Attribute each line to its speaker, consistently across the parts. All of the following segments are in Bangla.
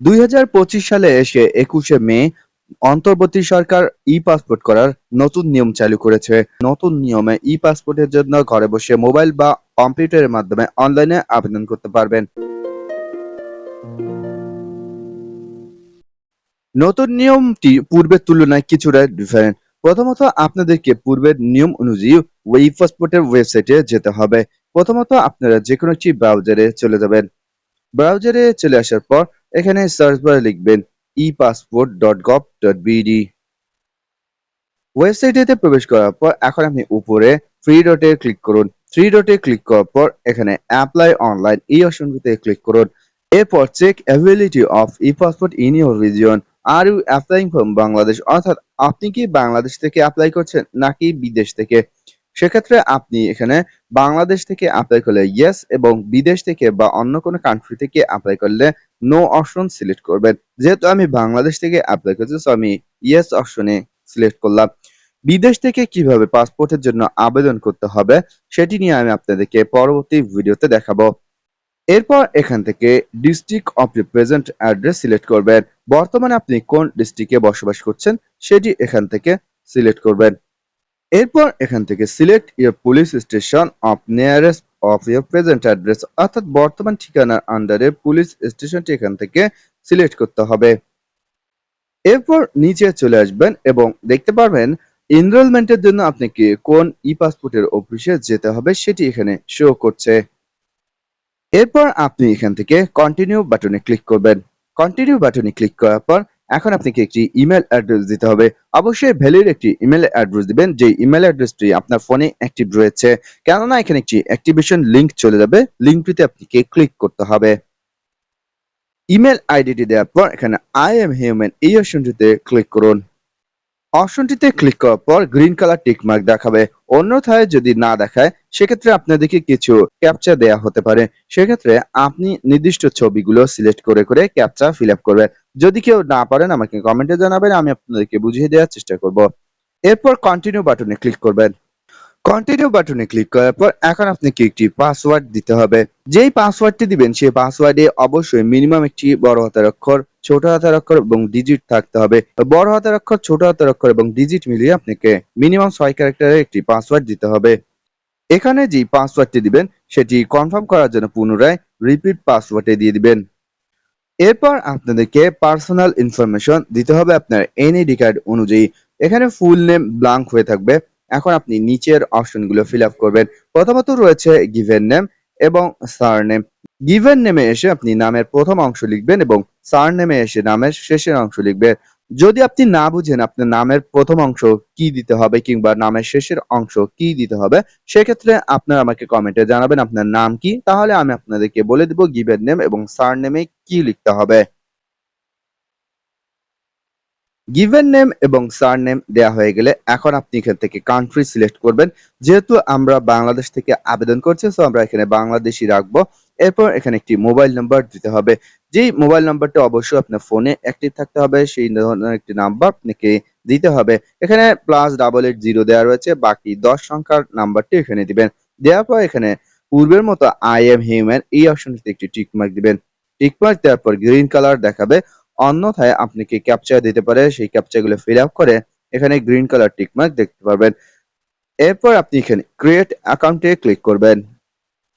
Speaker 1: দুই হাজার পঁচিশ সালে এসে একুশে মে অন্তর্বর্তী সরকার ই পাসপোর্ট করার নতুন নিয়ম চালু করেছে। নতুন নিয়মে ই পাসপোর্টের জন্য ঘরে বসে মোবাইল বা কম্পিউটারের মাধ্যমে অনলাইনে আবেদন করতে পারবেন। নতুন নিয়মটি পূর্বের তুলনায় কিছুটা ডিফারেন্ট প্রথমত আপনাদেরকে পূর্বের নিয়ম অনুযায়ী ই পাসপোর্টের ওয়েবসাইটে যেতে হবে। প্রথমত আপনারা যে কোনো একটি ব্রাউজারে চলে যাবেন। ব্রাউজারে চলে আসার পর এখানে সার্চ বারে লিখবেন e passport dot gov dot BD প্রবেশ করার পর এখন আপনি উপরে থ্রি ডটে ক্লিক করুন। থ্রি ডটে ক্লিক করার পর এখানে অ্যাপ্লাই অনলাইন এই অপশনটিতে ক্লিক করুন। এরপর check availability of e passport in your region are you applying from Bangladesh অর্থাৎ আপনি কি বাংলাদেশ থেকে অ্যাপ্লাই করছেন নাকি বিদেশ থেকে? সেক্ষেত্রে আপনি এখানে বাংলাদেশ থেকে অ্যাপ্লাই করলে ইয়েস এবং বিদেশ থেকে বা অন্য কোনো কান্ট্রি থেকে অ্যাপ্লাই করলে নো অপশন সিলেক্ট করবেন। যেহেতু আমি বাংলাদেশ থেকে অ্যাপ্লাই করছি সো আমি ইয়েস অপশনে সিলেক্ট করলাম। বিদেশ থেকে কীভাবে পাসপোর্টের জন্য আবেদন করতে হবে, সেটি নিয়ে আমি আপনাদেরকে পরবর্তী ভিডিওতে দেখাবো। এরপর এখান থেকে district of the present address select করবেন। বর্তমানে আপনি কোন ডিস্ট্রিক্টে বসবাস করছেন, সেটি এখান থেকে সিলেক্ট করবেন। এরপর এখান থেকে select your police station of nearest of your present address অর্থাৎ বর্তমান ঠিকানার আন্ডারে পুলিশ স্টেশনটি এখান থেকে সিলেক্ট করতে হবে। এরপর নিচে চলে আসবেন এবং দেখতে পারবেন এনরোলমেন্টের জন্য আপনাকে কোন ই পাসপোর্টের অফিসে যেতে হবে সেটি এখানে শো করছে। এরপর আপনি এখান থেকে কন্টিনিউ বাটনে ক্লিক করবেন। কন্টিনিউ বাটনে ক্লিক করার পর এখন আপনাকে একটি ইমেল অ্যাড্রেস দিতে হবে। অবশ্যই ভ্যালিড একটি ইমেল অ্যাড্রেস দিবেন যে ইমেল অ্যাড্রেসটি আপনার ফোনে অ্যাক্টিভ রয়েছে। কেননা, এখানে একটি অ্যাক্টিভেশন লিংক চলে যাবে। লিঙ্কটিতে আপনাকে ক্লিক করতে হবে। ইমেল আইডিটি দেওয়ার পর এখানে আই এম হিউম্যান এই অপশনটিতে ক্লিক করুন। অপশনটিতে ক্লিক করার পর গ্রিন কালার টিক মার্ক দেখাবে। অন্যথায় যদি না দেখায়, সেক্ষেত্রে আপনাদেরকে কিছু ক্যাপচা দেয়া হতে পারে। সেক্ষেত্রে আপনি নির্দিষ্ট ছবিগুলো সিলেক্ট করে করে ক্যাপচা ফিল আপ করবেন। যদি কেউ না পারেন, আমাকে কমেন্টে জানাবেন, আমি আপনাদেরকে বুঝিয়ে দেওয়ার চেষ্টা করব। এরপর কন্টিনিউ বাটনে ক্লিক করবেন। কন্টিনিউ বাটনে ক্লিক করার পর এখন আপনাকে একটি পাসওয়ার্ড দিতে হবে। যেই পাসওয়ার্ডটি দিবেন, সেই পাসওয়ার্ডে অবশ্যই মিনিমাম একটি বড় হাতের অক্ষর, ছোট হাতের অক্ষর এবং ডিজিট থাকতে হবে। বড় হাতের অক্ষর, ছোট হাতের অক্ষর এবং ডিজিট মিলিয়ে আপনাকে মিনিমাম ছয় ক্যারেক্টারের একটি পাসওয়ার্ড দিতে হবে। এখানে যে পাসওয়ার্ডটি দিবেন, সেটি কনফার্ম করার জন্য পুনরায় রিপিট পাসওয়ার্ডে দিয়ে দিবেন। এরপর আপনাদেরকে পার্সোনাল ইনফরমেশন দিতে হবে আপনার এনআইডি কার্ড অনুযায়ী। এখানে ফুল নেম ব্লাঙ্ক হয়ে থাকবে। এখন আপনি নিচের অপশনগুলো ফিল আপ করবেন। প্রথমত রয়েছে গিভেন নেম এবং সার নেম গিভেন নেমে এসে আপনি নামের প্রথম অংশ লিখবেন এবং সার নেমে এসে নামের শেষের অংশ লিখবেন। যদি আপনি না বুঝেন আপনার নামের প্রথম অংশ কি দিতে হবে কিংবা নামের শেষের অংশ কি দিতে হবে, সেক্ষেত্রে আপনার আমাকে কমেন্টে জানাবেন আপনার নাম কি, তাহলে আমি আপনাদেরকে বলে দিব গিভেন নেম এবং সার নেমে কি লিখতে হবে। গিভেন নেম এবং সার নেম দেওয়া হয়ে গেলে এখন আপনি এখান থেকে কান্ট্রি সিলেক্ট করবেন। যেহেতু আমরা বাংলাদেশ থেকে আবেদন করছি সো আমরা এখানে বাংলাদেশি রাখব। এরপর এখানে একটি মোবাইল নাম্বার দিতে হবে। যেই মোবাইল নাম্বারটা অবশ্যই আপনার ফোনে অ্যাক্টিভ থাকতে হবে, সেই ধরনের একটি নাম্বার আপনাকে দিতে হবে। এখানে প্লাস ডাবল এইট জিরো দেওয়া রয়েছে, বাকি দশ সংখ্যার নাম্বারটি এখানে দিবেন। দেওয়ার পর এখানে পূর্বের মতো আই এম হিউম্যান এই অপশনটিতে একটি টিকমার্ক দিবেন। টিকমার্ক দেওয়ার পর গ্রিন কালার দেখাবে। অন্যথায় আপনাকে ক্যাপচা দিতে পারে? সেই ক্যাপচাগুলো ফিল আপ করে এখানে গ্রিন কালার টিকমার্ক দেখতে পারবেন। এরপর আপনি এখানে ক্রিয়েট অ্যাকাউন্টে ক্লিক করবেন।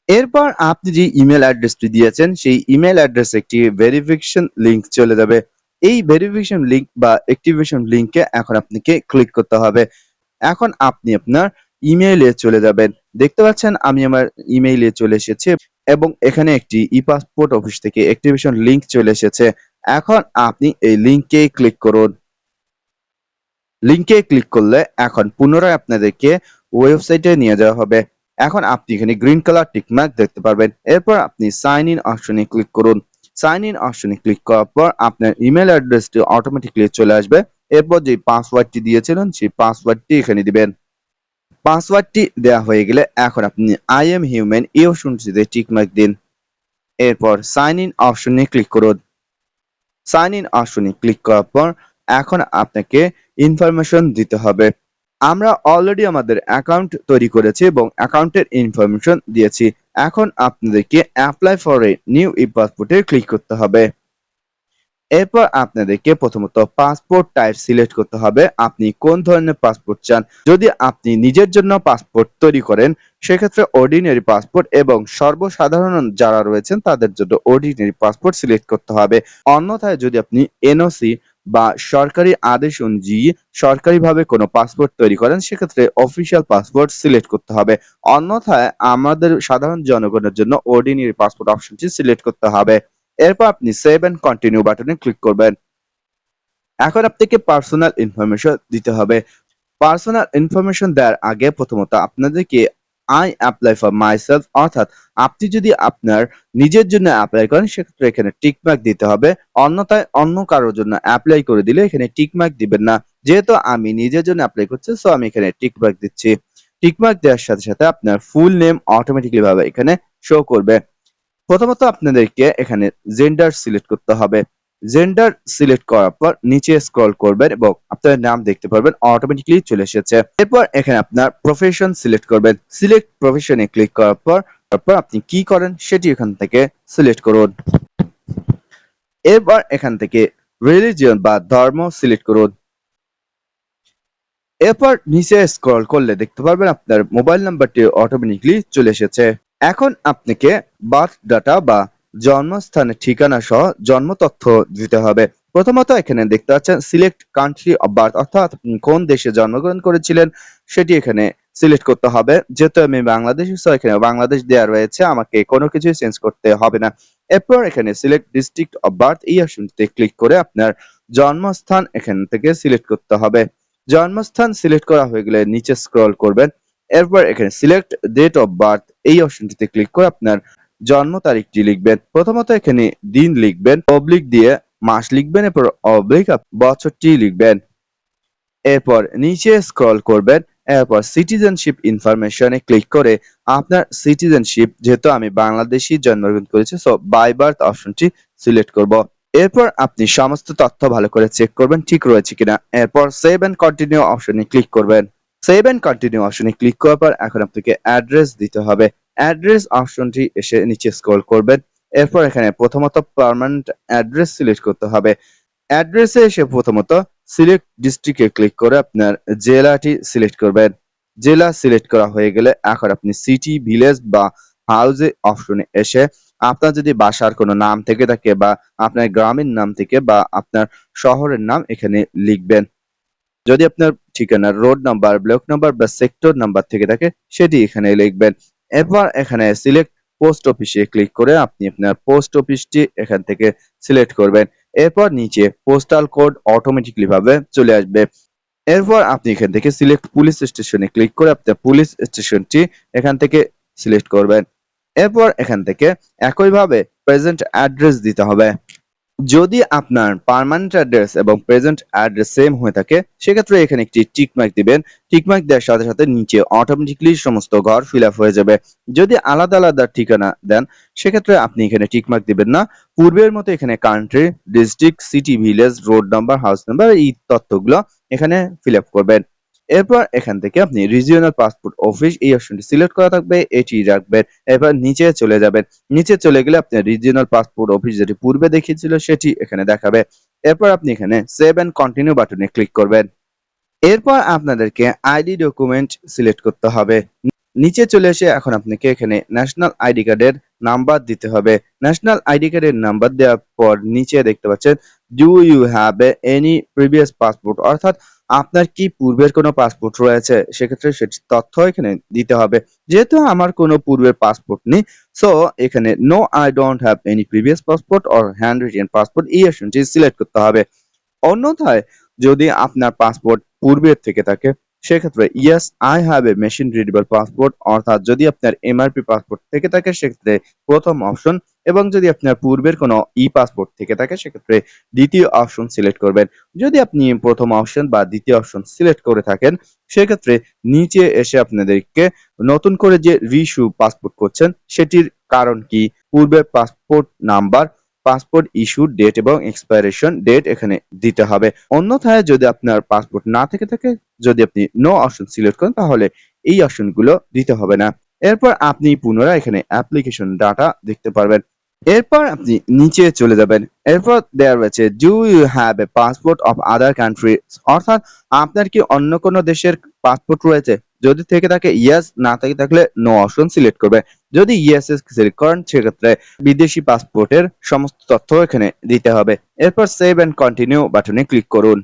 Speaker 1: এরপর আপনি যে ইমেল অ্যাড্রেসটি দিয়েছেন, সেই ইমেল অ্যাড্রেসে একটি ভেরিফিকেশন লিংক চলে যাবে। এই ভেরিফিকেশন লিংক বা অ্যাক্টিভেশন লিংকে এখন আপনাকে ক্লিক করতে হবে। এখন আপনি আপনার ইমেইলে চলে যাবেন। দেখতে পাচ্ছেন, আমি আমার ইমেইলে চলে এসেছি এবং এখানে একটি ই পাসপোর্ট অফিস থেকে অ্যাক্টিভেশন লিংক চলে এসেছে। এখন আপনি এই লিংকে ক্লিক করুন। লিংকে ক্লিক করলে এখন পুনরায় আপনাদেরকে ওয়েবসাইটে নিয়ে যাওয়া হবে। এখন আপনি এখানে গ্রিন কালার টিকমার্ক দেখতে পারবেন। এরপর আপনি সাইন ইন অপশনে ক্লিক করুন। সাইন ইন অপশনে ক্লিক করার পর আপনার ইমেল অ্যাড্রেসটি অটোমেটিকলি চলে আসবে। এরপর যে পাসওয়ার্ডটি দিয়েছিলেন, সেই পাসওয়ার্ডটি এখানে দিবেন। পাসওয়ার্ডটি দেওয়া হয়ে গেলে এখন আপনি আই এম হিউম্যান এই অপশনটিতে টিকমার্ক দিন। এরপর সাইন ইন অপশনে ক্লিক করুন। সাইন ইন অপশনে ক্লিক করার পর এখন আপনাকে ইনফরমেশন দিতে হবে। আমরা অলরেডি আমাদের অ্যাকাউন্ট তৈরি করেছি এবং অ্যাকাউন্টের ইনফরমেশন দিয়েছি। এখন আপনাদেরকে apply for a new e পাসপোর্টে ক্লিক করতে হবে। এরপর আপনাদেরকে প্রথমত পাসপোর্ট টাইপ সিলেক্ট করতে হবে। আপনি কোন ধরনের পাসপোর্ট চান? যদি আপনি নিজের জন্য পাসপোর্ট তৈরি করেন, সেক্ষেত্রে অর্ডিনারি পাসপোর্ট এবং সর্বসাধারণ যারা রয়েছেন, তাদের জন্য অর্ডিনারি পাসপোর্ট সিলেক্ট করতে হবে। অন্যথায় যদি আপনি এনওসি বা সরকারি আদেশ অনুযায়ী সরকারিভাবে কোনো পাসপোর্ট তৈরি করেন, সেক্ষেত্রে অফিসিয়াল পাসপোর্ট সিলেক্ট করতে হবে। অন্যথায় আমাদের সাধারণ জনগণের জন্য অর্ডিনারি পাসপোর্ট অপশনটি সিলেক্ট করতে হবে। এরপর আপনি সেভ এন্ড কন্টিনিউ বাটনে ক্লিক করবেন। এখন আপনাকে পার্সোনাল ইনফরমেশন দিতে হবে। পার্সোনাল ইনফরমেশন দেওয়ার আগে প্রথমত আপনাদেরকে আই অ্যাপ্লাই ফর মাইসেলফ অর্থাৎ আপনি যদি আপনার নিজের জন্য অ্যাপ্লাই করেন, সেক্ষেত্রে এখানে টিকমার্ক দিতে হবে। অন্যথায় অন্য কারোর জন্য অ্যাপ্লাই করে দিলে এখানে টিকমার্ক দিবেন না। যেহেতু আমি নিজের জন্য অ্যাপ্লাই করছি সো আমি এখানে টিক মার্ক দিচ্ছি। টিকমার্ক দেওয়ার সাথে সাথে আপনার ফুল নেম অটোমেটিকলি ভাবে এখানে শো করবে। প্রথমত আপনাদেরকে এখানে জেন্ডার সিলেক্ট করতে হবে। জেন্ডার সিলেক্ট করার পর নিচে স্ক্রল করবেন এবং আপনার নাম দেখতে পারবেন অটোমেটিকলি চলে এসেছে। এরপর এখানে আপনার প্রফেশন সিলেক্ট করবেন। সিলেক্ট প্রফেশনে ক্লিক করার পর, তারপর আপনি কি করেন সেটি এখান থেকে সিলেক্ট করুন। এরপর এখান থেকে রিলিজিয়ন বা ধর্ম সিলেক্ট করুন। এরপর নিচে স্ক্রল করলে দেখতে পারবেন আপনার মোবাইল নাম্বারটি অটোমেটিকলি চলে এসেছে। এখন আপনাকে বার্থ ডাটা বা জন্মস্থানের ঠিকানা সহ জন্ম তথ্য দিতে হবে। প্রথমত এখানে দেখতে পাচ্ছেন সিলেক্ট কান্ট্রি অফ বার্থ অর্থাৎ কোন দেশে জন্মগ্রহণ করেছিলেন সেটি এখানে সিলেক্ট করতে হবে। যেহেতু আমি বাংলাদেশি এখানে বাংলাদেশ দেওয়া রয়েছে, আমাকে কোনো কিছুই চেঞ্জ করতে হবে না। এরপর এখানে সিলেক্ট ডিস্ট্রিক্ট অফ বার্থ এই অপশনটিতে ক্লিক করে আপনার জন্মস্থান এখান থেকে সিলেক্ট করতে হবে। জন্মস্থান সিলেক্ট করা হয়ে গেলে নিচে স্ক্রল করবেন। এরপর এখানে সিলেক্ট ডেট অফ বার্থ এই অপশনটিতে ক্লিক করে আপনার জন্ম তারিখটি লিখবেন। প্রথমত এখানে দিন লিখবেন, অবলিক দিয়ে মাস লিখবেন, এরপর অবলিক বছরটি লিখবেন। এরপর নিচে স্ক্রল করবেন, এরপর সিটিজেনশিপ ইনফরমেশনে ক্লিক করে আপনার সিটিজেনশিপ যেহেতু আমি বাংলাদেশি জন্মগ্রহণ করেছি সো বাই বার্থ অপশনটি সিলেক্ট করব। এরপর আপনি সমস্ত তথ্য ভালো করে চেক করবেন, ঠিক রয়েছে কিনা। এরপর সেভ এন্ড কন্টিনিউ অপশনে ক্লিক করবেন। সেভ এন্ড কন্টিনিউ অপশনে ক্লিক করার পর এখন আপনাকে অ্যাড্রেস দিতে হবে। অ্যাড্রেস অপশনটি এসে নিচে স্ক্রল করবেন। এরপর এখানে প্রথমত পার্মানেন্ট অ্যাড্রেস সিলেক্ট করতে হবে। অ্যাড্রেসে এসে প্রথমত সিলেক্ট ডিস্ট্রিক্টে ক্লিক করে আপনার জেলাটি সিলেক্ট করবেন। জেলা সিলেক্ট করা হয়ে গেলে এখন আপনি সিটি ভিলেজ বা হাউসে অপশনে এসে আপনার যদি বাসার কোনো নাম থেকে থাকে বা আপনার গ্রামের নাম থেকে বা আপনার শহরের নাম এখানে লিখবেন। যদি আপনার ঠিকানা রোড নাম্বার ব্লক নাম্বার বা সেক্টর নাম্বার থেকে থাকে সেটি এখানে লিখবেন। এরপর এখানে সিলেক্ট পোস্ট অফিসে ক্লিক করে আপনি আপনার পোস্ট অফিসটি এখান থেকে সিলেক্ট করবেন। এরপর নিচে পোস্টাল কোড অটোমেটিকলি ভাবে চলে আসবে। এরপর আপনি এখান থেকে সিলেক্ট পুলিশ স্টেশনে ক্লিক করে আপনার পুলিশ স্টেশনটি এখান থেকে সিলেক্ট করবেন। এরপর এখান থেকে একইভাবে প্রেজেন্ট অ্যাড্রেস দিতে হবে। যদি আপনার পার্মানেন্ট অ্যাড্রেস এবং প্রেজেন্ট অ্যাড্রেস সেম হয়ে থাকে, সেক্ষেত্রে এখানে একটি টিক মার্ক দিবেন। টিক মার্ক দেওয়ার সাথে সাথে নিচে অটোমেটিকলি সমস্ত ঘর ফিল আপ হয়ে যাবে। যদি আলাদা আলাদা ঠিকানা দেন, সেক্ষেত্রে আপনি এখানে টিক মার্ক দিবেন না। পূর্বের মতো এখানে country district city village road number house number এই তথ্যগুলো এখানে ফিল আপ করবেন। এরপর এখান থেকে আপনি রিজিওনাল পাসপোর্ট অফিস এই অপশনটি সিলেক্ট করা থাকবে, এটি রাখবেন, এরপর নিচে চলে যাবেন। নিচে চলে গেলে আপনি রিজিওনাল পাসপোর্ট অফিস যেটি পূর্বে দেখিয়েছিল সেটি এখানে দেখাবে। এরপর আপনি এখানে সেভ এন্ড কন্টিনিউ বাটনে ক্লিক করবেন। এরপর আপনাদেরকে আইডি ডকুমেন্ট সিলেক্ট করতে হবে। নিচে চলে এসে এখন আপনাকে এখানে ন্যাশনাল আইডি কার্ডের নাম্বার দিতে হবে। ন্যাশনাল আইডি কার্ডের নাম্বার দেওয়ার পর নিচে দেখতে পাচ্ছেন do you have any previous passport অর্থাৎ আপনার কি পূর্বের কোনো পাসপোর্ট রয়েছে? সেক্ষেত্রে সেটি তথ্য এখানে দিতে হবে। যেহেতু আমার কোনো পূর্বের পাসপোর্ট নেই সো এখানে no I don't have any previous passport or handwritten passport এই অপশনটি সিলেক্ট করতে হবে। অন্যথায় যদি আপনার পাসপোর্ট পূর্বের থেকে থাকে, সেক্ষেত্রে yes I have a machine readable passport অর্থাৎ যদি আপনার এমআরপি পাসপোর্ট থেকে থাকে, সেক্ষেত্রে প্রথম অপশন এবং যদি আপনার পূর্বের কোনো ই পাসপোর্ট থেকে থাকে, সেক্ষেত্রে দ্বিতীয় অপশন সিলেক্ট করবেন। যদি আপনি প্রথম অপশন বা দ্বিতীয় অপশন সিলেক্ট করে থাকেন, সেক্ষেত্রে নিচে এসে আপনাদেরকে নতুন করে যে রিইস্যু পাসপোর্ট করছেন, সেটির কারণ কি? পূর্বের passport number passport issue date এবং এক্সপায়ারেশন ডেট এখানে দিতে হবে। অন্যথায় যদি আপনার পাসপোর্ট না থেকে থাকে, যদি আপনি নো অপশন সিলেক্ট করেন, তাহলে এই অপশনগুলো দিতে হবে না। এরপর আপনি পুনরায় এখানে অ্যাপ্লিকেশন ডাটা দেখতে পারবেন। এরপর আপনি নিচে চলে যাবেন। এরপর দেওয়া রয়েছে do you have a passport of other country অর্থাৎ আপনার কি অন্য কোনো দেশের পাসপোর্ট রয়েছে? যদি থেকে থাকে ইয়েস না থেকে থাকলে নো অপশন সিলেক্ট করবে। যদি ইয়েস সিলেক্ট করেন, সেক্ষেত্রে বিদেশি পাসপোর্টের সমস্ত তথ্য এখানে দিতে হবে। এরপর সেভ এন্ড কন্টিনিউ বাটনে ক্লিক করুন।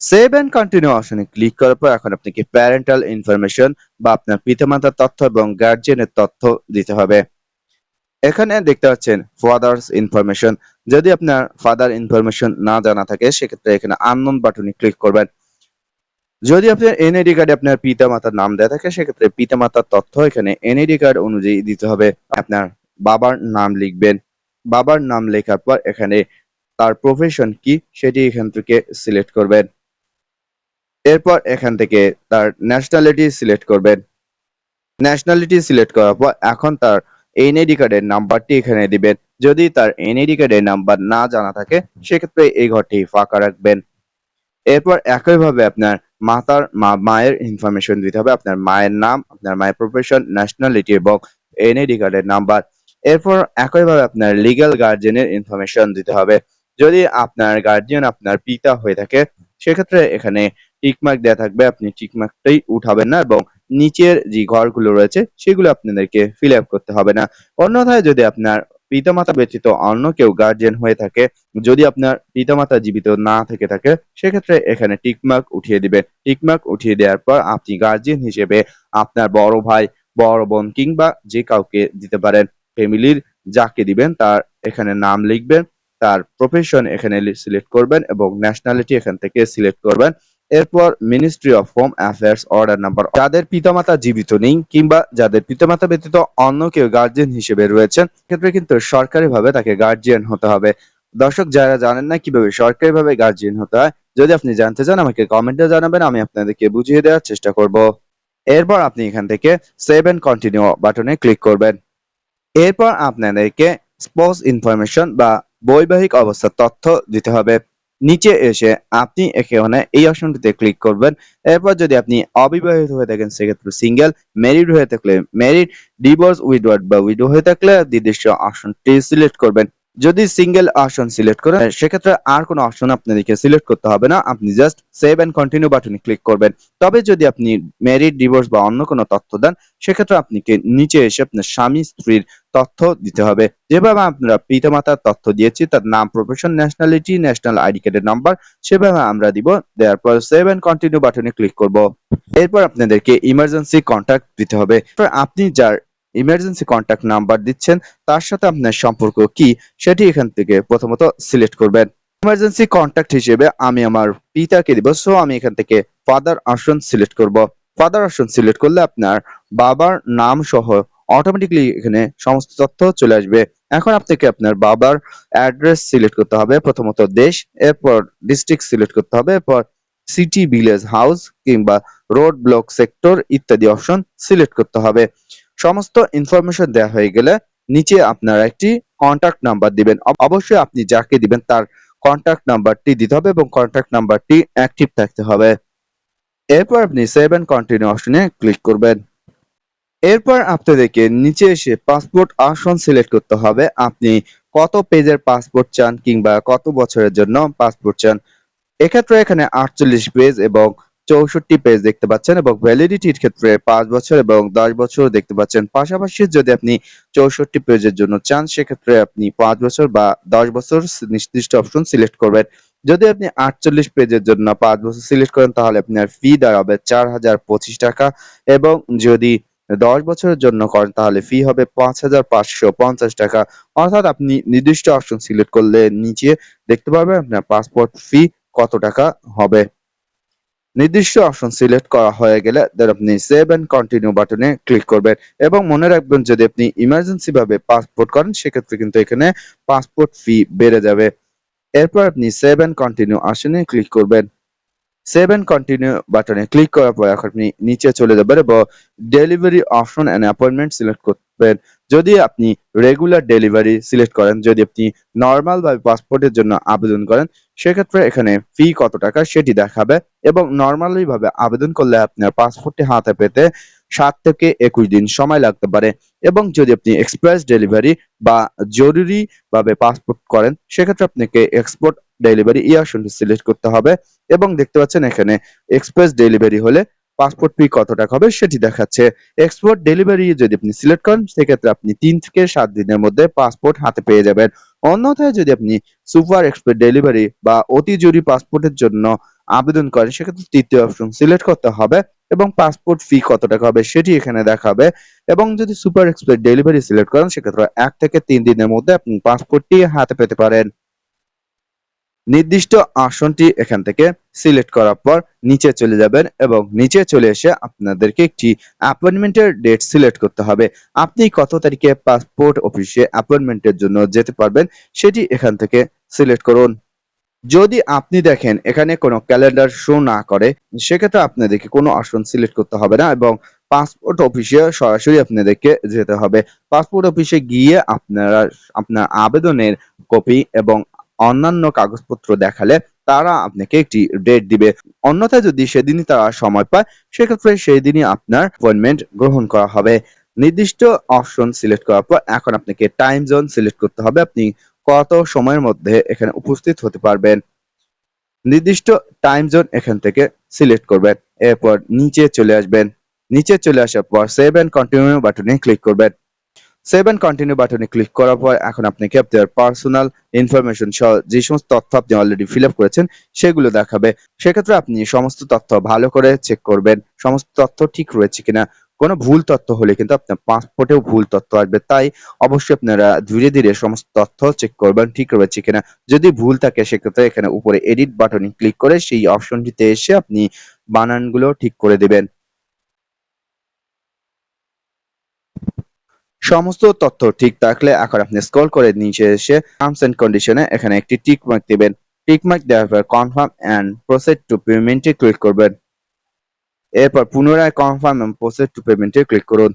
Speaker 1: সেভ এন্ড কন্টিনিউ অপশনে ক্লিক করার পর এখন আপনাকে প্যারেন্টাল ইনফরমেশন বা আপনার পিতামাতার তথ্য এবং গার্জিয়ানের তথ্য দিতে হবে। এখানে দেখতে পাচ্ছেন ফাদার্স ইনফরমেশন যদি আপনার ফাদার ইনফরমেশন না জানা থাকে, সেক্ষেত্রে এখানে আননোন বাটনে ক্লিক করবেন। যদি আপনার এনআইডি কার্ডে আপনার পিতামাতার নাম দেওয়া থাকে, সেক্ষেত্রে পিতামাতার তথ্য এখানে এনআইডি কার্ড অনুযায়ী দিতে হবে। আপনার বাবার নাম লিখবেন। বাবার নাম লেখার পর এখানে তার প্রফেশন কি, সেটি এখান থেকে সিলেক্ট করবেন। এরপর এখান থেকে তার ন্যাশনালিটি সিলেক্ট করবেন। ন্যাশনালিটি সিলেক্ট করার পর এখন তার এনআইডি কার্ডের নাম্বারটি এখানে দিবেন। যদি তার এনআইডি কার্ডের নাম্বার না জানা থাকে, সেক্ষেত্রে এই ঘরটি ফাঁকা রাখবেন। এরপর একইভাবে আপনার মাতার মায়ের ইনফরমেশন দিতে হবে। আপনার মায়ের নাম, আপনার মায়ের প্রফেশন ন্যাশনালিটি এবং এনআইডি কার্ডের নাম্বার এরপর একইভাবে আপনার লিগ্যাল গার্জিয়ানের ইনফরমেশন দিতে হবে। যদি আপনার গার্জিয়ান আপনার পিতা হয়ে থাকে, সেক্ষেত্রে এখানে টিকমার্ক দেওয়া থাকবে। আপনি টিকমার্কটাই উঠাবেন না এবং নিচের যে ঘরগুলো রয়েছে, সেগুলো আপনাদেরকে ফিল আপ করতে হবে না। অন্যথায় যদি আপনার পিতামাতা ব্যতীত অন্য কেউ গার্জিয়ান হয়ে থাকে, যদি আপনার পিতামাতা জীবিত না থেকে থাকে, সেক্ষেত্রে এখানে টিকমার্ক উঠিয়ে দিবেন টিকমার্ক উঠিয়ে দেওয়ার পর আপনি গার্জিয়ান হিসেবে আপনার বড় ভাই, বড় বোন কিংবা যে কাউকে দিতে পারেন, ফ্যামিলির যাকে দিবেন, তার এখানে নাম লিখবেন, তার প্রফেশন এখানে সিলেক্ট করবেন এবং ন্যাশনালিটি এখান থেকে সিলেক্ট করবেন। এরপর ministry of home affairs order number যাদের পিতামাতা জীবিত নেই কিংবা যাদের পিতামাতা ব্যতীত অন্য কেউ গার্জিয়ান হিসেবে রয়েছেন ক্ষেত্রে কিন্তু সরকারিভাবে তাকে গার্জিয়ান হতে হবে। দর্শক, যারা জানেন না কীভাবে সরকারিভাবে গার্জিয়ান হতে হয়, যদি আপনি জানতে চান, আমাকে কমেন্টে জানাবেন, আমি আপনাদেরকে বুঝিয়ে দেওয়ার চেষ্টা করব। এরপর আপনি এখান থেকে সেভ এন্ড কন্টিনিউ বাটনে ক্লিক করবেন। এরপর আপনাদেরকে স্পোর্টস ইনফরমেশন বা বৈবাহিক অবস্থার তথ্য দিতে হবে। নিচে এসে আপনি এখানে এই অপশনটিতে ক্লিক করবেন। এরপর যদি আপনি অবিবাহিত হয়ে থাকেন, সেক্ষেত্রে সিঙ্গেল ম্যারিড হয়ে থাকলে ম্যারিড ডিভোর্স উইডওয়ার্ড বা উইডো হয়ে থাকলে নির্দিষ্ট অপশনটি সিলেক্ট করবেন। যদি সিঙ্গেল অপশন সিলেক্ট করেন, সেক্ষেত্রে আর কোনো অপশন আপনাদেরকে সিলেক্ট করতে হবে না। আপনি জাস্ট সেভ এন্ড কন্টিনিউ বাটনে ক্লিক করবেন। তবে যদি আপনি ম্যারিড ডিভোর্স বা অন্য কোনো তথ্য দেন, সেক্ষেত্রে আপনাকে নিচে এসে আপনার স্বামী, স্ত্রীর তথ্য দিতে হবে। যেভাবে আমরা পিতামাতার তথ্য দিয়েছি, তার নাম প্রফেশন ন্যাশনালিটি ন্যাশনাল আইডি কার্ডের নাম্বার সেভাবে আমরা দিব। দেওয়ার পর সেভ এন্ড কন্টিনিউ বাটনে ক্লিক করব। এরপর আপনাদেরকে ইমার্জেন্সি কন্ট্যাক্ট দিতে হবে। আপনি যার ইমার্জেন্সি কন্ট্যাক্ট নাম্বার দিচ্ছেন, তার সাথে আপনার সম্পর্ক কি সেটি এখান থেকে প্রথমত সিলেক্ট করবেন। ইমার্জেন্সি কন্ট্যাক্ট হিসেবে আমি আমার পিতাকে দিব সো আমি এখান থেকে ফাদার অপশন সিলেক্ট করব। ফাদার অপশন সিলেক্ট করলে আপনার বাবার নাম সহ অটোমেটিকলি এখানে সমস্ত তথ্য চলে আসবে। এখন আপনাকে আপনার বাবার অ্যাড্রেস সিলেক্ট করতে হবে, প্রথমত দেশ, এরপর ডিস্ট্রিক্ট সিলেক্ট করতে হবে, এরপর সিটি ভিলেজ হাউস কিংবা রোড ব্লক সেক্টর ইত্যাদি অপশন সিলেক্ট করতে হবে। সমস্ত ইনফরমেশন দেওয়া হয়ে গেলে নিচে আপনার একটি কন্টাক্ট নাম্বার দিবেন। অবশ্যই আপনি যাকে দিবেন তার কন্টাক্ট নাম্বারটি দিতে হবে এবং কন্টাক্ট নাম্বারটি অ্যাক্টিভ থাকতে হবে। এরপর আপনি সেভ এন্ড কন্টিনিউ অপশনে ক্লিক করবেন। এরপর আপনাদেরকে নিচে এসে পাসপোর্ট আসন সিলেক্ট করতে হবে। আপনি কত পেজের পাসপোর্ট চান কিংবা কত বছরের জন্য পাসপোর্ট চান। এক্ষেত্রে এখানে আটচল্লিশ পেজ এবং চৌষট্টি পেজ দেখতে পাচ্ছেন এবং ভ্যালিডিটির ক্ষেত্রে পাঁচ বছর এবং দশ বছর দেখতে পাচ্ছেন। পাশাপাশি যদি আপনি চৌষট্টি পেজের জন্য চান, সেক্ষেত্রে আপনি পাঁচ বছর বা দশ বছর নির্দিষ্ট অপশন সিলেক্ট করবেন। যদি আপনি আটচল্লিশ পেজের জন্য পাঁচ বছর সিলেক্ট করেন, তাহলে আপনার ফি দাঁড়াবে চার হাজার পঁচিশ টাকা এবং যদি দশ বছরের জন্য করেন, তাহলে ফি হবে পাঁচ হাজার পাঁচশো পঞ্চাশ টাকা। অর্থাৎ আপনি নির্দিষ্ট অপশন সিলেক্ট করলে নিচে দেখতে পারবেন আপনার পাসপোর্ট ফি কত টাকা হবে। নির্দিষ্ট অপশন সিলেক্ট করা হয়ে গেলে দেন আপনি সেভ এন্ড কন্টিনিউ বাটনে ক্লিক করবেন এবং মনে রাখবেন যদি আপনি ইমার্জেন্সি ভাবে পাসপোর্ট করেন, সেক্ষেত্রে কিন্তু এখানে পাসপোর্ট ফি বেড়ে যাবে। এরপর আপনি সেভ এন্ড কন্টিনিউ আসনে ক্লিক করবেন। সেভ এন্ড কন্টিনিউ বাটনে ক্লিক করার পর এখন আপনি নিচে চলে যাবেন এবং delivery option and appointment select করবেন। যদি আপনি রেগুলার ডেলিভারি সিলেক্ট করেন, যদি আপনি নর্মাল ভাবে পাসপোর্টের জন্য আবেদন করেন, সেক্ষেত্রে এখানে ফি কত টাকা সেটি দেখাবে এবং নর্মালি ভাবে আবেদন করলে আপনার পাসপোর্টটি হাতে পেতে সাত থেকে একুশ দিন সময় লাগতে পারে এবং যদি আপনি এক্সপ্রেস ডেলিভারি বা জরুরি ভাবে পাসপোর্ট করেন, সেক্ষেত্রে আপনাকে এক্সপোর্ট ডেলিভারি এই অপশনটি সিলেক্ট করতে হবে এবং দেখতে পাচ্ছেন এখানে এক্সপ্রেস ডেলিভারি হলে পাসপোর্ট ফি কত টাকা হবে সেটি দেখাচ্ছে। এক্সপোর্ট ডেলিভারি যদি আপনি সিলেক্ট করেন, সেক্ষেত্রে আপনি তিন থেকে সাত দিনের মধ্যে পাসপোর্ট হাতে পেয়ে যাবেন। অন্যথায় যদি আপনি সুপার এক্সপ্রেস ডেলিভারি বা অতি জরুরি পাসপোর্টের জন্য আবেদন করেন, সেক্ষেত্রে তৃতীয় অপশন সিলেক্ট করতে হবে এবং পাসপোর্ট ফি কত টাকা হবে সেটি এখানে দেখাবে। এবং যদি সুপার এক্সপ্রেস ডেলিভারি সিলেক্ট করেন, সেক্ষেত্রে এক থেকে তিন দিনের মধ্যে আপনি পাসপোর্টটি হাতে পেতে পারেন। নির্দিষ্ট আসনটি এখান থেকে সিলেক্ট করার পর নিচে চলে যাবেন এবং নিচে চলে এসে আপনাদেরকে একটি অ্যাপয়েন্টমেন্টের ডেট সিলেক্ট করতে হবে। আপনি কত তারিখে পাসপোর্ট অফিসে অ্যাপয়েন্টমেন্টের জন্য যেতে পারবেন সেটি এখান থেকে সিলেক্ট করুন। যদি আপনি দেখেন এখানে কোনো ক্যালেন্ডার শো না করে, সেক্ষেত্রে আপনাদেরকে কোনো আসন সিলেক্ট করতে হবে না এবং পাসপোর্ট অফিসে সরাসরি আপনাদেরকে যেতে হবে। পাসপোর্ট অফিসে গিয়ে আপনারা, আপনার আবেদনের কপি এবং অন্যান্য কাগজপত্র দেখালে তারা আপনাকে একটি ডেট দিবে। অন্যথায় যদি সেদিনই তারা সময় পায়, সেক্ষেত্রে সেই দিনই আপনার অ্যাপয়েন্টমেন্ট গ্রহণ করা হবে। নির্দিষ্ট অপশন সিলেক্ট করার পর এখন আপনাকে টাইম জোন সিলেক্ট করতে হবে। আপনি কত সময়ের মধ্যে এখানে উপস্থিত হতে পারবেন? নির্দিষ্ট টাইম জোন এখান থেকে সিলেক্ট করবেন। এরপর নিচে চলে আসবেন। নিচে চলে আসার পর সেভ এন্ড কন্টিনিউ বাটনে ক্লিক করবেন। সেভ এন্ড কন্টিনিউ বাটনে ক্লিক করার পর এখন আপনাকে আপনার পার্সোনাল ইনফরমেশন সহ যে সমস্ত তথ্য আপনি অলরেডি ফিল আপ করেছেন, সেগুলো দেখাবে। সেক্ষেত্রে আপনি সমস্ত তথ্য ভালো করে চেক করবেন, সমস্ত তথ্য ঠিক রয়েছে কিনা। কোনো ভুল তথ্য হলে কিন্তু আপনার পাসপোর্টেও ভুল তথ্য আসবে। তাই অবশ্যই আপনারা ধীরে ধীরে সমস্ত তথ্য চেক করবেন, ঠিক রয়েছে কিনা। যদি ভুল থাকে, সেক্ষেত্রে এখানে উপরে এডিট বাটনে ক্লিক করে সেই অপশনটিতে এসে আপনি বানানগুলো ঠিক করে দিবেন। সমস্ত তথ্য ঠিক থাকলে এখন আপনি স্ক্রল করে নিচে এসে টার্মস এন্ড কন্ডিশনে এখানে একটি টিক মার্ক দিবেন। টিক মার্ক দেওয়ার পর কনফার্ম এন্ড প্রসেড টু পেমেন্টে ক্লিক করবেন। এরপর পুনরায় কনফার্ম এবং প্রসেড টু পেমেন্টে ক্লিক করুন।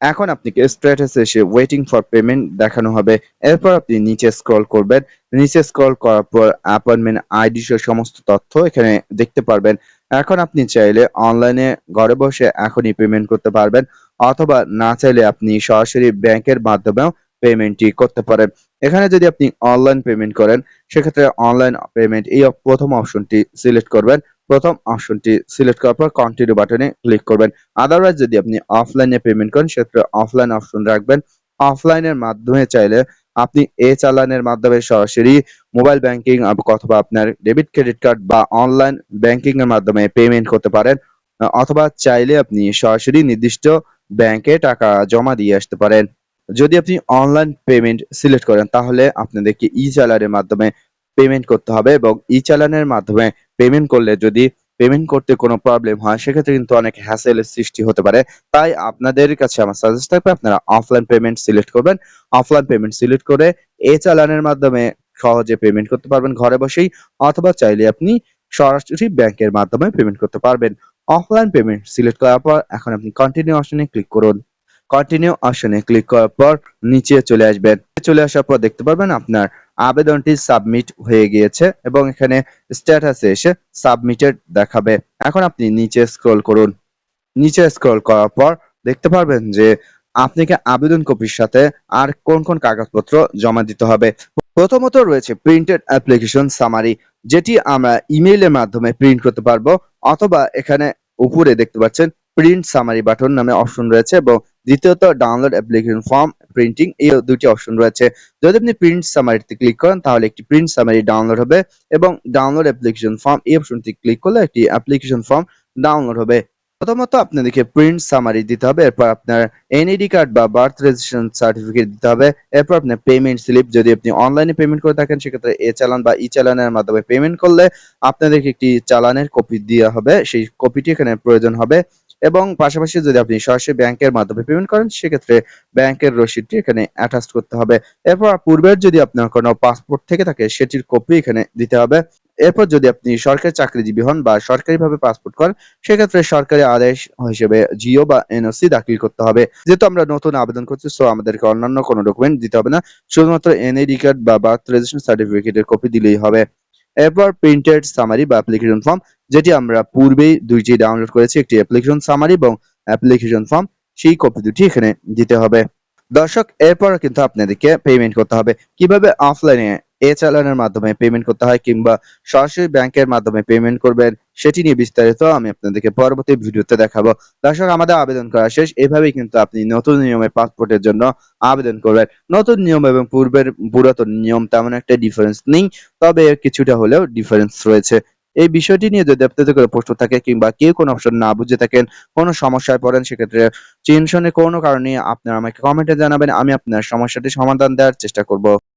Speaker 1: এখন আপনাকে স্ট্যাটাসে এসে ওয়েটিং ফর পেমেন্ট দেখানো হবে। এরপর আপনি নিচে স্ক্রল করবেন। নিচে স্ক্রল করার পর অ্যাপয়েন্টমেন্ট আইডি সহ সমস্ত তথ্য এখানে দেখতে পারবেন। এখন আপনি চাইলে অনলাইনে ঘরে বসে এখনই পেমেন্ট করতে পারবেন। অথবা না চাইলে আপনি সরাসরি ব্যাংকের মাধ্যমেও পেমেন্টটি করতে পারেন। এখানে যদি আপনি অনলাইন পেমেন্ট করেন, সেক্ষেত্রে অনলাইন পেমেন্ট এই প্রথম অপশনটি সিলেক্ট করবেন। প্রথম অপশনটি সিলেক্ট করার পর কন্টিনিউ বাটনে ক্লিক করবেন। আদারওয়াইজ যদি আপনি অফলাইনে পেমেন্ট করেন, সেক্ষেত্রে অফলাইন অপশন রাখবেন। অফলাইনের মাধ্যমে চাইলে আপনি এ চালানের মাধ্যমে সরাসরি মোবাইল ব্যাংকিং অথবা আপনার ডেবিট ক্রেডিট কার্ড বা অনলাইন ব্যাংকিং এর মাধ্যমে পেমেন্ট করতে পারেন। অথবা চাইলে আপনি সরাসরি নির্দিষ্ট ব্যাংকে টাকা জমা দিয়ে আসতে পারেন। যদি আপনি অনলাইন পেমেন্ট সিলেক্ট করেন, তাহলে আপনাদেরকে ই চালানের মাধ্যমে পেমেন্ট করতে হবে এবং ই চালানের মাধ্যমে পেমেন্ট করলে যদি পেমেন্ট করতে কোনো প্রবলেম হয়, সেক্ষেত্রে কিন্তু অনেক হ্যাসেলের সৃষ্টি হতে পারে। তাই আপনাদের কাছে আমার সাজেস্ট থাকবে, আপনারা অফলাইন পেমেন্ট সিলেক্ট করবেন। অফলাইন পেমেন্ট সিলেক্ট করে এ চালানের মাধ্যমে সহজে পেমেন্ট করতে পারবেন ঘরে বসেই, অথবা চাইলে আপনি সরাসরি ব্যাংকের মাধ্যমে পেমেন্ট করতে পারবেন। অফলাইন পেমেন্ট সিলেক্ট করার পর এখন আপনি কন্টিনিউ অপশনে ক্লিক করুন। কন্টিনিউ অপশনে ক্লিক করার পর নিচে চলে আসবেন। চলে আসার পর দেখতে পারবেন আপনার আবেদনটি সাবমিট হয়ে গিয়েছে এবং এখানে স্ট্যাটাসে এসে সাবমিটেড দেখাবে। এখন আপনি নিচে স্ক্রল করুন। নিচে স্ক্রল করার পর দেখতে পারবেন যে আপনাকে আবেদন কপির সাথে আর কোন কোন কাগজপত্র জমা দিতে হবে। প্রথমত রয়েছে প্রিন্টেড অ্যাপ্লিকেশন সামারি যেটি আমরা ইমেইলের মাধ্যমে প্রিন্ট করতে পারব, অথবা এখানে উপরে দেখতে পাচ্ছেন প্রিন্ট সামারি বাটন নামে অপশন রয়েছে এবং দ্বিতীয়ত ডাউনলোড অ্যাপ্লিকেশন ফর্ম প্রিন্টিং এই দুটি অপশন রয়েছে। যদি আপনি প্রিন্ট সামারিতে ক্লিক করেন, তাহলে একটি প্রিন্ট সামারি ডাউনলোড হবে এবং ডাউনলোড অ্যাপ্লিকেশন ফর্ম এই অপশনটি ক্লিক করলে একটি অ্যাপ্লিকেশন ফর্ম ডাউনলোড হবে। প্রথমত আপনাদেরকে প্রিন্ট সামারি দিতে হবে, এরপর আপনার এনআইডি কার্ড বা বার্থ রেজিস্ট্রেশন সার্টিফিকেট দিতে হবে, এরপর আপনার পেমেন্ট স্লিপ যদি আপনি অনলাইনে পেমেন্ট করে থাকেন, সেক্ষেত্রে এ চালান বা ই চালানের মাধ্যমে পেমেন্ট করলে আপনাদেরকে একটি চালানের কপি দেওয়া হবে, সেই কপিটি এখানে প্রয়োজন হবে। এবং পাশাপাশি যদি আপনি সরাসরি ব্যাংকের মাধ্যমে পেমেন্ট করেন, সেক্ষেত্রে ব্যাংকের রসিদটি এখানে অ্যাটাচ করতে হবে। এরপর পূর্বের যদি আপনার কোনো পাসপোর্ট থেকে থাকে, সেটির কপি এখানে দিতে হবে। এরপর যদি আপনি সরকারি চাকরিজীবী হন বা সরকারিভাবে পাসপোর্ট করেন, সেক্ষেত্রে সরকারি আদেশ হিসেবে জিও বা এনওসি দাখিল করতে হবে। যেহেতু আমরা নতুন আবেদন করছি সো আমাদেরকে অন্যান্য কোনো ডকুমেন্ট দিতে হবে না। শুধুমাত্র এনআইডি কার্ড বা বার্থ রেজিস্ট্রেশন সার্টিফিকেটের কপি দিলেই হবে। এরপর প্রিন্টেড সামারি বা অ্যাপ্লিকেশন ফর্ম যেটি আমরা পূর্বেই দুইটি ডাউনলোড করেছি, একটি অ্যাপ্লিকেশন সামারি এবং অ্যাপ্লিকেশন ফর্ম সেই কপি দুটি এখানে দিতে হবে। দর্শক এরপর কিন্তু আপনাদেরকে পেমেন্ট করতে হবে। কীভাবে অফলাইনে এ চালানের মাধ্যমে পেমেন্ট করতে হয় কিংবা সরাসরি ব্যাংকের মাধ্যমে পেমেন্ট করবেন, সেটি নিয়ে বিস্তারিত আমি আপনাদেরকে পরবর্তী ভিডিওতে দেখাবো। দর্শক, আমাদের আবেদন করা শেষ। এভাবেই কিন্তু আপনি নতুন নিয়মে পাসপোর্টের জন্য আবেদন করবেন। নতুন নিয়ম এবং পূর্বের পুরাতন নিয়ম তেমন একটা ডিফারেন্স নেই, তবে কিছুটা হলেও ডিফারেন্স রয়েছে। এই বিষয়টি নিয়ে যদি আপনাদের কোনো প্রশ্ন থাকে কিংবা কেউ কোনো অপশন না বুঝে থাকেন, কোনো সমস্যায় পড়েন, সেক্ষেত্রে টেনশনের কোনো কারণে আপনারা আমাকে কমেন্টে জানাবেন, আমি আপনার সমস্যাটি সমাধান দেওয়ার চেষ্টা করব।